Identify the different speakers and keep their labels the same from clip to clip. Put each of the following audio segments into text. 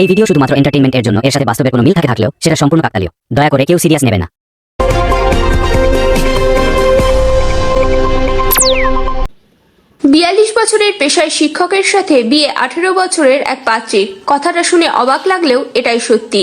Speaker 1: এই ভিডিও শুধুমাত্র এন্টারটেইনমেন্টের জন্য। এর সাথে বাস্তবের কোনো মিল থাকে থাকলেও, সেটা সম্পূর্ণ কাকতালীয়। দয়া করে কেউ সিরিয়াস নেবে না।
Speaker 2: বিয়াল্লিশ বছরের পেশায় শিক্ষকের সাথে বিয়ে আঠেরো বছরের এক পাত্রীর কথাটা শুনে অবাক লাগলেও এটাই সত্যি।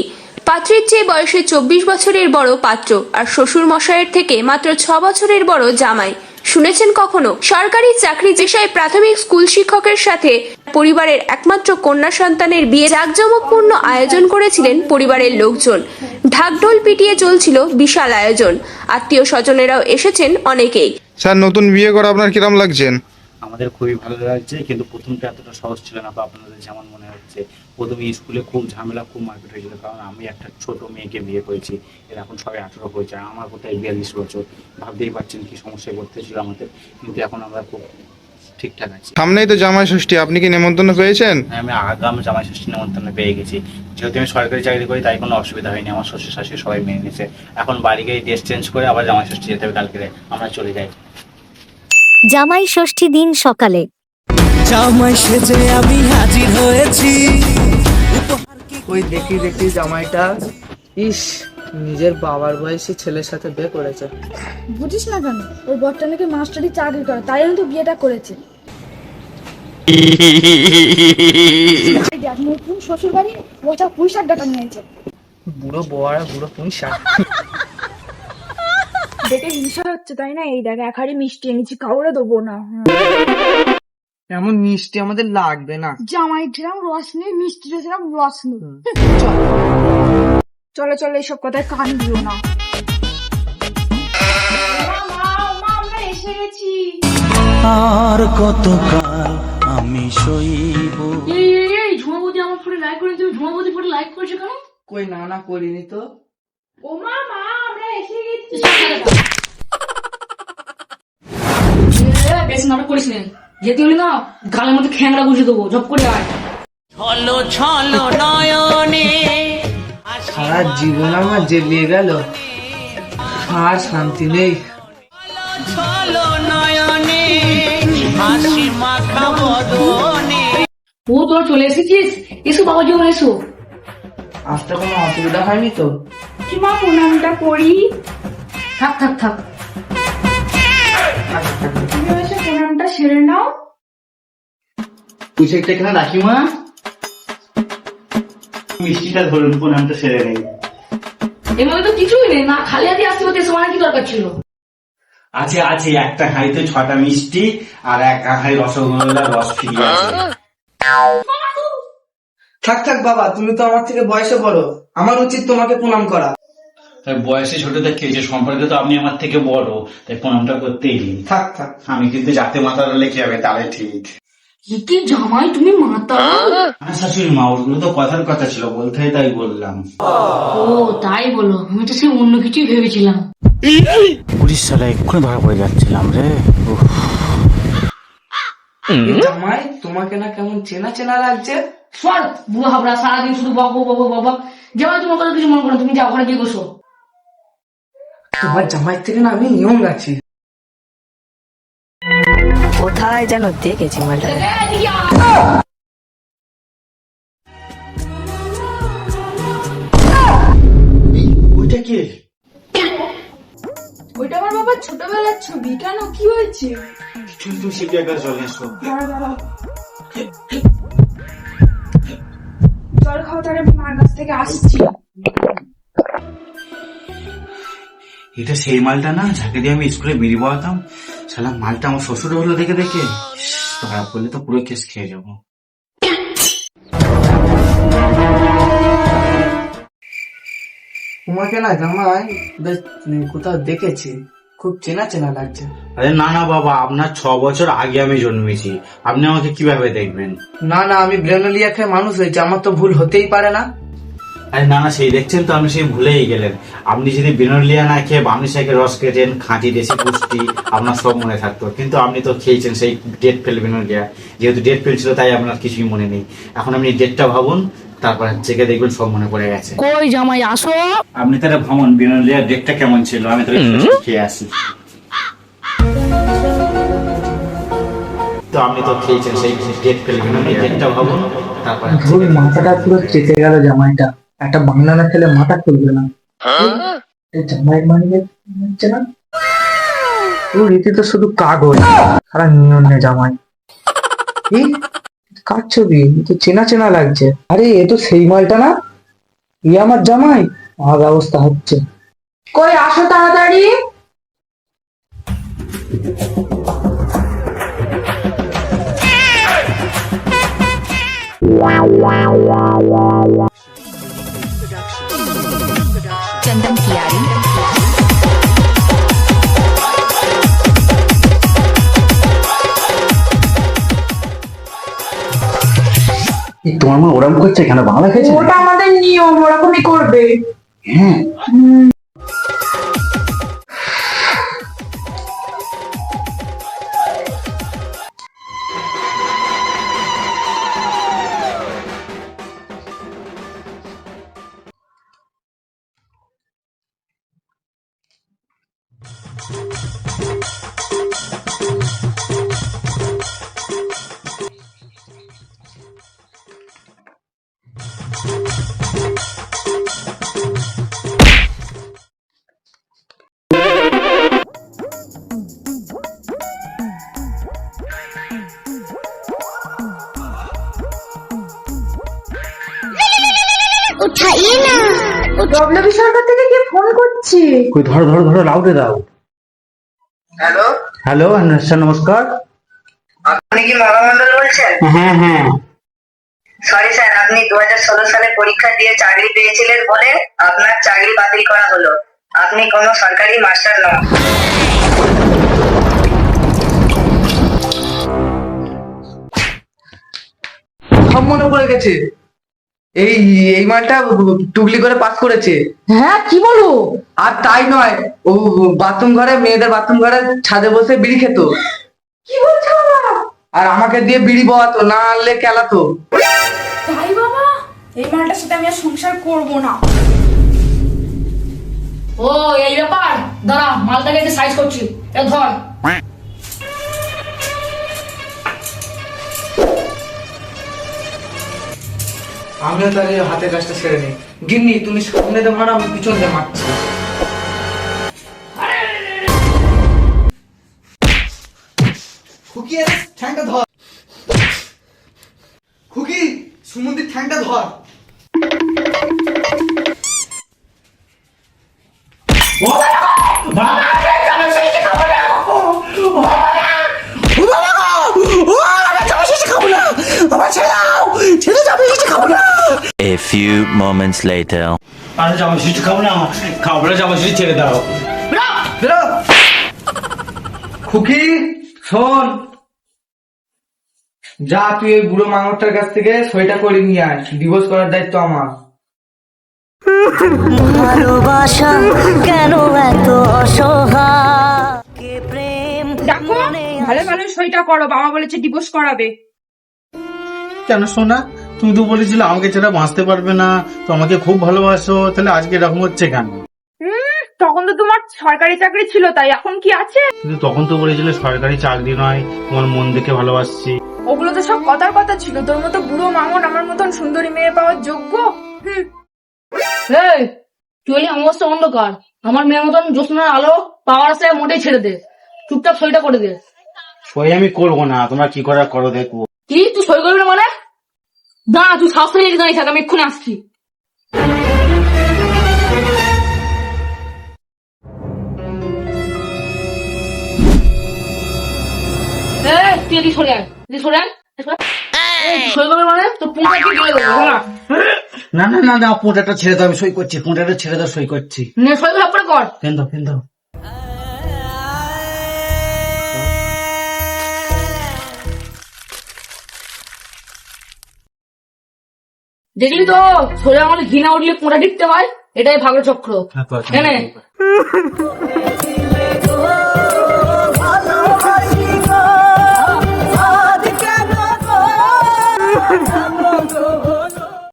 Speaker 2: পাত্রীর চেয়ে বয়সে চব্বিশ বছরের বড় পাত্র আর শ্বশুর মশাইয়ের থেকে মাত্র ছ বছরের বড় জামাই। শুনেছেন কখনো? সরকারি চাকরি পেশায় প্রাথমিক স্কুল শিক্ষকের সাথে পরিবারের একমাত্র কন্যা সন্তানের বিয়ে জাঁকজমকপূর্ণ আয়োজন করেছিলেন পরিবারের লোকজন। ঢাকঢোল পিটিয়ে চলছিল বিশাল আয়োজন। আত্মীয় স্বজনেরাও এসেছেন অনেকেই।
Speaker 3: স্যার, নতুন বিয়ে করা আপনার কিরম লাগছেন
Speaker 4: আমাদের খুবই ভালো লাগছে কিন্তু প্রথমটা এতটা সহজ ছিল না বা আপনাদের যেমন মনে হচ্ছে প্রথমে স্কুলে খুব ঝামেলা খুব মারপিট হয়েছিল কারণ আমি একটা ছোট মেয়েকে বিয়ে করেছি এর এখন সবাই আঠেরো হয়েছে আমার কোথায় বিয়াল্লিশ বছর। ভাবতেই পারছেন কি সমস্যায় করতে করতেছিল আমাদের কিন্তু এখন আমরা খুব ঠিকঠাক আছি।
Speaker 3: সামনেই তো জামাই ষষ্ঠী আপনি কি নেমন্তন্ন পেয়েছেন?
Speaker 4: আমি আগাম জামাই ষষ্ঠী নেমন্তন্ন পেয়ে গেছি। যেহেতু আমি সরকারি চাকরি করি তাই কোনো অসুবিধা হয়নি আমার শ্বশুর শাশুড়ি সবাই মেনে নিয়েছে। এখন বাড়ি গিয়ে ড্রেস চেঞ্জ করে আবার জামাই ষষ্ঠী যেতে হবে কালকে আমরা চলে যাই।
Speaker 5: জামাই ষষ্ঠী দিন সকালে।
Speaker 6: জামাই সেজে আমি হাজির হয়েছি।
Speaker 7: ওই দেখি দেখি জামাইটা। ইস নিজের বাবার বয়সী ছেলের সাথে বিয়ে করেছে।
Speaker 8: বুঝিস না কেন? ওর বরটা নাকি মাস্টারি চাকরি করে তাই আমি তো বিয়েটা করেছে। নতুন শ্বশুর বাড়ি ওটা পয়সার ডাটা নিয়েছে
Speaker 7: বুড়ো বড়া বুড়ো পুঁইশা
Speaker 8: দেখে হিংসা হচ্ছে তাই না? এই দেখ এক হাড়ি মিষ্টি এনেছি কাউরে দেবো না।
Speaker 7: এমন মিষ্টি আমাদের লাগবে না।
Speaker 8: জামাই ছিলাম রস নেই মিষ্টি ছিলাম রস নেই। চলো চলো এইসব কথায় কান দিও না। আমরা এসে গেছি
Speaker 6: আর আমি সইব?
Speaker 9: এই এই এই ঝুমাবতী আমার ফোনে লাইক করে তুমি ঝুমাবতী ফোনে লাইক করেছ কেন?
Speaker 7: কই না না করিনি তো।
Speaker 8: ও মা মা আমরা এসে গেছি
Speaker 9: এ, বেশি নাটক করিস যেতে হলে না গালের মধ্যে খ্যাংরা গুছিয়ে দেবো ঝপ করে আয়
Speaker 6: ছলো ছলো নয়নে
Speaker 7: সারা জীবন আমার জেলিয়ে গেল আর শান্তি নেই।
Speaker 6: ছলো নয়নে হাসি মাখা বদনে
Speaker 9: ও তোরা চলে এসেছিস? এসো বাবা জীবন এসো।
Speaker 7: আসতে কোনো অসুবিধা হয়নি তো?
Speaker 8: কি মা প্রণামটা করি
Speaker 9: থাক থাক থাক।
Speaker 8: তুমি এসে প্রণামটা সেরে নাও।
Speaker 4: এখানে রাখি মা। মিষ্টিটা ধরুন প্রণামটা সেরে নেই।
Speaker 9: এভাবে তো কিছুই নেই না খালি হাতে আসতে হতে সময় কি দরকার ছিল?
Speaker 4: আছে আছে একটা হাঁড়িতে ছটা মিষ্টি আর এক হাঁড়ি রসগোল্লা রস ফিরিয়ে আছে
Speaker 7: থাক থাক বাবা তুমি তো আমার থেকে বয়সে বড়। আমার উচিত তোমাকে প্রণাম করা।
Speaker 4: তাই বয়সে ছোট দেখে যে সম্পর্কে তো আপনি আমার থেকে বড় তাই প্রণামটা করতেই দিন।
Speaker 7: থাক থাক।
Speaker 4: আমি কিন্তু যাতে মাথা ধরলে কি হবে তাহলে ঠিক।
Speaker 9: কি জামাই তুমি মাতা?
Speaker 4: আমার শাশুড়ি মা ওগুলো তো কথার কথা ছিল বলতে তাই বললাম।
Speaker 9: ও তাই বলো আমি তো সে অন্য কিছুই ভেবেছিলাম।
Speaker 4: পুলিশ সালা এক্ষুনি ধরা পড়ে যাচ্ছিলাম রে।
Speaker 7: জামাই তোমাকে না কেমন চেনা চেনা লাগছে?
Speaker 9: সর বুড়ো হাবড়া সারাদিন শুধু বক বক বক বক জামাই তোমার কথা কিছু মনে করো না, তুমি যাও ওখানে গিয়ে বসো।
Speaker 7: তোমার জামাই থেকে না আমি নিয়ম রাখছি
Speaker 5: কোথায় যেন দেখেছি মালটা?
Speaker 4: ওইটা কি?
Speaker 8: ওইটা আমার বাবার ছোটবেলার ছবি। কেন? কি হয়েছে?
Speaker 4: শিখে একবার চলে এসো।
Speaker 8: দাঁড়া দাঁড়া। জল খাওয়া তার মার কাছ থেকে আসছি।
Speaker 4: এটা সেই মালটা না যাকে দিয়ে আমি স্কুলে বেরিয়ে পড়াতাম। সালা মালটা আমার শ্বশুর হলো দেখে দেখে। ধরা পড়লে তো পুরো কেস খেয়ে যাব।
Speaker 7: তোমাকে না জামাই বেশ কোথাও দেখেছি। খুব চেনা চেনা লাগছে।
Speaker 4: আরে না না বাবা আপনার ছ বছর আগে আমি জন্মেছি। আপনি আমাকে কীভাবে দেখবেন?
Speaker 7: না না আমি ব্রেনোলিয়া খেয়ে মানুষ হয়েছি। আমার তো ভুল হতেই পারে না।
Speaker 4: আরে না না সেই দেখছেন তো আপনি সেই ভুলেই গেলেন। আপনি যদি বিনলিয়া না খেয়ে বামনি শাকের রস খেয়েছেন খাঁটি দেশি পুষ্টি আপনার সব মনে থাকতো। কিন্তু আপনি তো খেয়েছেন সেই ডেট ফেল বিনলিয়া। যেহেতু ডেট ফেল ছিল তাই আপনার কিছুই মনে নেই। এখন আপনি ডেটটা ভাবুন তারপর চেকে দেখবেন সব মনে পড়ে গেছে।
Speaker 9: কই জামাই আসো।
Speaker 4: আপনি তাহলে ভাবুন বিনলিয়ার ডেটটা কেমন ছিল? আমি তাহলে খেয়ে আসি। তো আপনি তো খেয়েছেন সেই ডেট ফেল বিনোলিয়া। ডেটটা ভাবুন তারপরে
Speaker 7: ধুর মাথাটা পুরো চেপে গেল জামাইটা। একটা বাংলা না খেলে মাথা খুলবে না। এই জামাই মানে হচ্ছে না? ও রীতি তো শুধু কাগজ সারা নিয়ন নে জামাই। এই কার ছবি? তো চেনা চেনা লাগছে। আরে এ তো সেই মালটা না? ই আমার জামাই। আমার ব্যবস্থা হচ্ছে।
Speaker 8: কই আসো তাড়াতাড়ি।
Speaker 5: चंदन कियारी
Speaker 10: তোমার মা ওরম করছে কেন বাংলা খেয়েছে
Speaker 8: ওটা আমাদের নিয়ম ওরকমই করবে
Speaker 10: হ্যাঁ Musik
Speaker 8: ডব্লিউবি সরকার থেকে কে ফোন করছে?
Speaker 10: কই ধরো ধরো ধরো লাউডে দাও।
Speaker 7: হ্যালো?
Speaker 10: হ্যালো স্যার নমস্কার।
Speaker 11: আপনি কি মামা মন্ডল বলছেন?
Speaker 10: হ্যাঁ হ্যাঁ।
Speaker 11: সরি স্যার আপনি দু সালে পরীক্ষা দিয়ে চাকরি পেয়েছিলেন বলে আপনার চাকরি বাতিল করা হলো। আপনি কোনো সরকারি মাস্টার নন।
Speaker 7: সব মনে পড়ে গেছে। এই এই মালটা টুকলি করে পাস করেছে।
Speaker 8: হ্যাঁ কি বলো?
Speaker 7: আর তাই নয় ও বাথরুম ঘরে মেয়েদের বাথরুম ঘরে ছাদে বসে বিড়ি খেত।
Speaker 8: কি বলছো
Speaker 7: আর আমাকে দিয়ে বিড়ি বওয়াতো না আনলে কেলাতো।
Speaker 8: তাই বাবা? এই মালটার সাথে আমি আর সংসার করব না।
Speaker 9: ও এই ব্যাপার। দাঁড়া মালটাকে সাইজ করছি এ ধর।
Speaker 7: আমিও তাহলে হাতের কাজটা সেরে নিই গিন্নি তুমি সামনে দিয়ে মারো আমি পিছন দিয়ে মারছি খুকি আরে ঠ্যাংটা ধর খুকি সুমন্দির ঠ্যাংটা ধর
Speaker 6: A few moments later.
Speaker 4: আরে জামা ষষ্ঠী খাব না খাব না জামা ষষ্ঠী ছেড়ে দাও।
Speaker 7: বেরো! খুকি শোন। যা তুই ওই বুড়ো মাঙরটার কাছ থেকে সইটা করে নিয়ে আয়। ডিভোর্স করার দায়িত্ব আমার।
Speaker 5: ভালোবাসা কেন এত অসহায়? প্রেম
Speaker 8: দেখো ভালো ভালো সইটা করো বাবা বলেছে ডিভোর্স করাবে।
Speaker 12: কেন শোনা তুমি তো বলেছিলে আমাকে ছাড়া বাঁচতে পারবে না তো আমাকে খুব ভালোবাসো তাহলে আজকে এরকম হচ্ছে কেন?
Speaker 8: তখন তো তোমার সরকারি চাকরি ছিল তাই এখন কি আছে?
Speaker 12: কিন্তু তখন তো বলেছিলে সরকারি চাকরি নয় তোমার মন দেখে ভালোবাসছি।
Speaker 8: ওগুলো তো সব কথার কথা ছিল তোর মতো বুড়ো মামন আমার মতন সুন্দরী মেয়ে পাওয়ার যোগ্য? হুম।
Speaker 9: এই তুই হলি অমাবস্যা অন্ধকার। আমার মেয়ের মতন জ্যোৎস্নার আলো পাওয়ার আসে মোটেই ছেড়ে দে। চুপচাপ সইটা করে দে।
Speaker 12: সই আমি করব না তোমরা কি করার করো দেখব।
Speaker 9: কি? তুই সই করবি না মানে? দাঁড়া তুই সাহস থেকে দাঁড়িয়ে থাক আমি এক্ষুনি আসছি। তুই এদিকে সরে আয় এদিকে সরে মানে।
Speaker 12: না না না না পোঁটাটা ছেড়ে দাও আমি সই করছি পোঁটাটা ছেড়ে দাও সই করছি।
Speaker 9: নে সই দেখলি তো সোজা আমাদের ঘৃণা উঠলে কোঁটা টিপতে হয় এটাই ভাগ্য চক্র।
Speaker 12: হ্যাঁ,